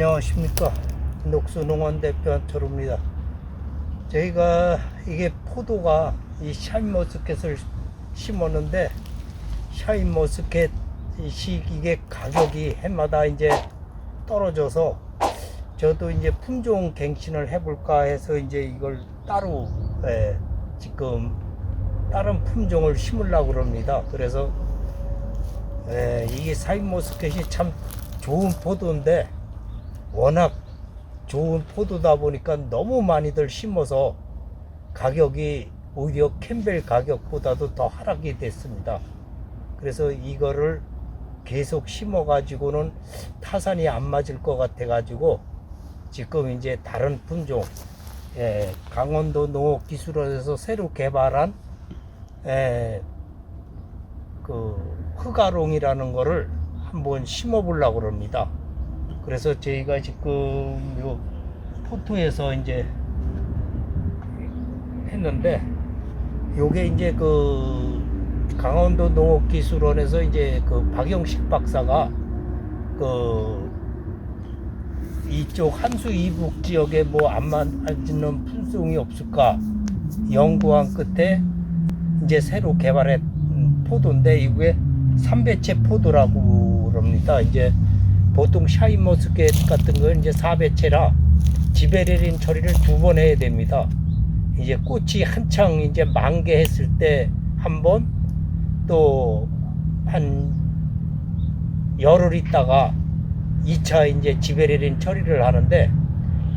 안녕하십니까? 녹수농원 대표 한철우입니다. 저희가 이게 포도가 이 샤인머스켓을 심었는데 샤인머스켓이 이게 가격이 해마다 이제 떨어져서 저도 이제 품종 갱신을 해볼까 해서 이제 이걸 따로 예, 지금 다른 품종을 심으려고 그럽니다. 그래서 예, 이게 샤인머스켓이 참 좋은 포도인데 워낙 좋은 포도다 보니까 너무 많이들 심어서 가격이 오히려 캠벨 가격보다도 더 하락이 됐습니다. 그래서 이거를 계속 심어 가지고는 타산이 안 맞을 것 같아 가지고 지금 이제 다른 품종 예, 강원도 농업기술원에서 새로 개발한 예, 그 흑아롱이라는 거를 한번 심어 보려고 그럽니다. 그래서 저희가 지금 요 포토에서 이제 했는데 요게 이제 그 강원도 농업기술원에서 이제 그 박영식 박사가 그 이쪽 한수 이북 지역에 뭐 안 맞는 품종이 없을까 연구한 끝에 이제 새로 개발한 포도인데 이게 삼배채 포도라고 그럽니다. 이제 보통 샤인머스켓 같은 건 이제 4배채라 지베레린 처리를 두 번 해야 됩니다. 이제 꽃이 한창 이제 만개했을 때 한 번, 또 한 열흘 있다가 2차 이제 지베레린 처리를 하는데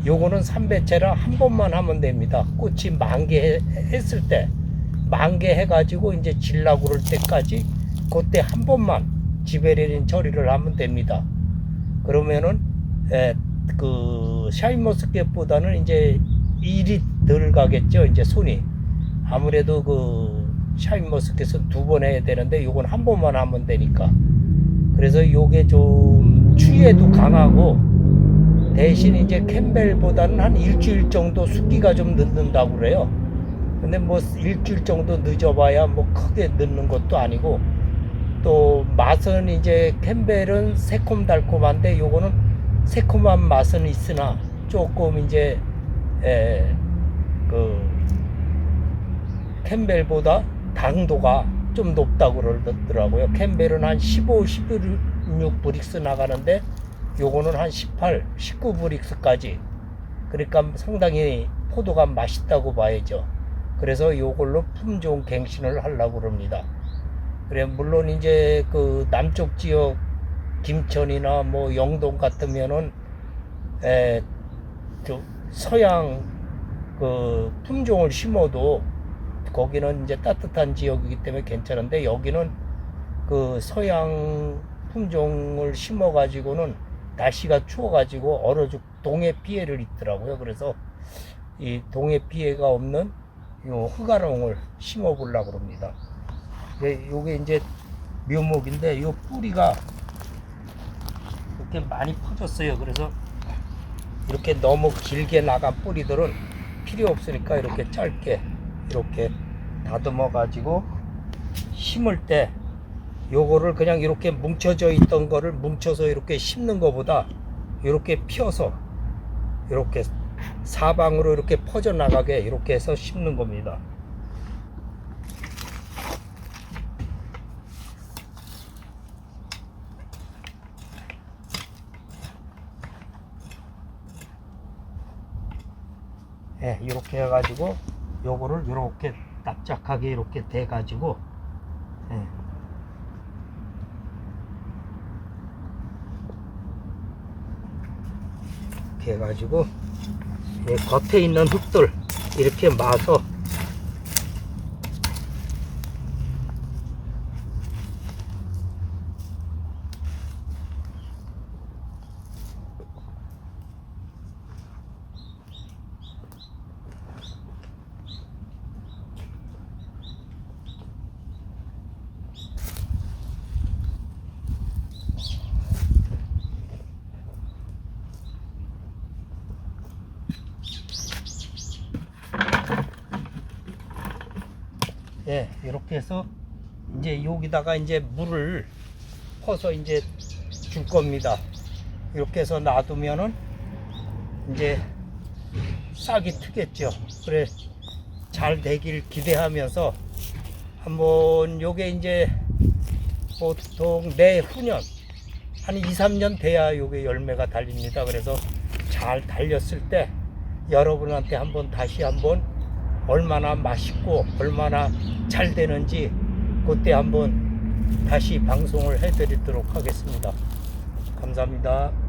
요거는 3배채라 한 번만 하면 됩니다. 꽃이 만개했을 때 만개해가지고 이제 질라고 그럴 때까지 그때 한 번만 지베레린 처리를 하면 됩니다. 그러면은 에, 그 샤인머스켓보다는 이제 일이 덜 가겠죠. 이제 손이 아무래도 그 샤인머스켓은 두 번 해야 되는데 요건 한 번만 하면 되니까 그래서 요게 좀 추위에도 강하고 대신 이제 캠벨보다는 한 일주일 정도 숙기가 좀 늦는다고 그래요. 근데 뭐 일주일 정도 늦어봐야 뭐 크게 늦는 것도 아니고 또 맛은 이제 캠벨은 새콤달콤한데 요거는 새콤한 맛은 있으나 조금 이제 에, 그 캠벨보다 당도가 좀 높다고 그러더라고요. 캠벨은 한 15, 16 브릭스 나가는데 요거는 한 18, 19 브릭스까지 그러니까 상당히 포도가 맛있다고 봐야죠. 그래서 요걸로 품종 갱신을 하려고 그럽니다. 그래 물론 이제 그 남쪽 지역 김천이나 뭐 영동 같으면은 에, 저 서양 그 품종을 심어도 거기는 이제 따뜻한 지역이기 때문에 괜찮은데 여기는 그 서양 품종을 심어 가지고는 날씨가 추워 가지고 얼어 죽 동해 피해를 입더라고요. 그래서 이 동해 피해가 없는 요 흑아롱을 심어 보려고 그럽니다. 네, 요게 이제 묘목인데 요 뿌리가 이렇게 많이 퍼졌어요. 그래서 이렇게 너무 길게 나간 뿌리들은 필요 없으니까 이렇게 짧게 이렇게 다듬어 가지고 심을 때 요거를 그냥 이렇게 뭉쳐져 있던 거를 뭉쳐서 이렇게 심는 것보다 이렇게 펴서 이렇게 사방으로 이렇게 퍼져 나가게 이렇게 해서 심는 겁니다. 예, 이렇게 해가지고 요거를 이렇게 납작하게 이렇게 대 가지고 예. 이렇게 해가지고 예, 겉에 있는 흙들 이렇게 마서 예, 이렇게 해서 이제 여기다가 이제 물을 퍼서 이제 줄 겁니다. 이렇게 해서 놔두면은 이제 싹이 트겠죠. 그래 잘 되길 기대하면서 한번 요게 이제 보통 내후년 한 2, 3년 돼야 요게 열매가 달립니다. 그래서 잘 달렸을 때 여러분한테 한번 다시 한번 얼마나 맛있고 얼마나 잘 되는지 그때 한번 다시 방송을 해드리도록 하겠습니다. 감사합니다.